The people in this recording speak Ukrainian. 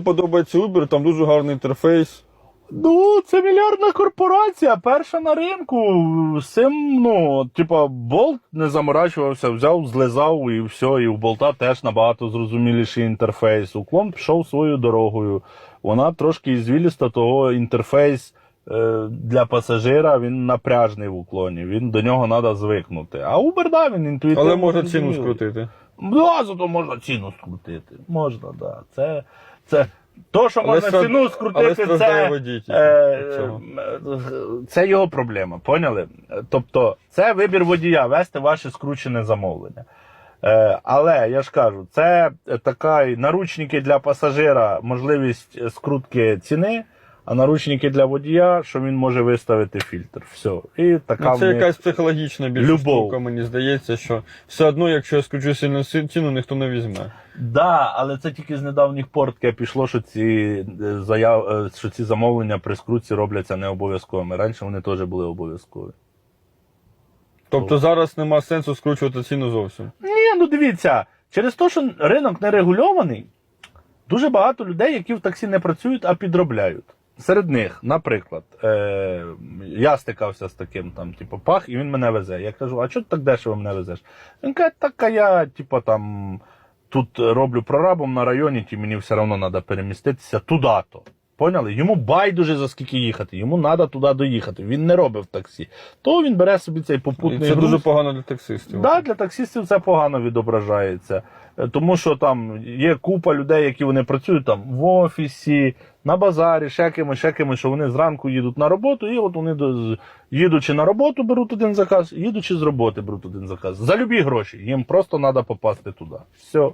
Подобається Uber, там дуже гарний інтерфейс. Ну, це мільярдна корпорація, перша на ринку. З цим, ну, типа, болт не заморачувався, взяв, злизав і все. І в болта теж набагато зрозуміліший інтерфейс. Уклон пішов своєю дорогою. Вона трошки звіліста, того інтерфейс е, для пасажира він напряжний в уклоні. Він до нього треба звикнути. А Uber, да, він інтуїтивно. Але можна ціну скрутити. Да, зато можна ціну скрутити. Можна, да. Це, це то, що Але можна ціну скрутити, страждає це, водій е, е, це його проблема, поняли? Тобто, це вибір водія вести ваше скручене замовлення. Е, але я ж кажу, це така наручники для пасажира, можливість скрутки ціни, а наручники для водія, що він може виставити фільтр. Все. І така Ну, це них- якась психологічна більше штука, мені здається, що все одно, якщо я скручу сильно ціну, ніхто не візьме. Да, але це тільки з недавніх пор таке пішло, що ці е, заяв, е, що ці замовлення при скрутці робляться не обов'язковими. Раніше вони теж були обов'язкові. Тобто зараз нема сенсу скручувати ціну зовсім. Ні, ну дивіться, через те, що ринок не регульований, дуже багато людей, які в таксі не працюють, а підробляють. Серед них, наприклад, е, я стикався з таким там, типу, пах, і він мене везе. Я кажу, а чого ти так дешево мене везеш? Він каже, так а я, типу, там тут роблю прорабом на районі, ті мені все одно треба переміститися туди-то. Поняли? Йому байдуже за скільки їхати, йому треба туди доїхати. Він не робив таксі. То він бере собі цей І попутний це груз. дуже погано для таксистів. Да, для таксистів це погано відображається. Е, Тому що там є купа людей, які вони працюють там в офісі, на базарі, ще кимось, ще кимось, що вони зранку їдуть на роботу, і от вони до- їдучи на роботу, беруть один заказ, їдучи з роботи, беруть один заказ. За любі гроші. Їм просто треба попасти туди. Все.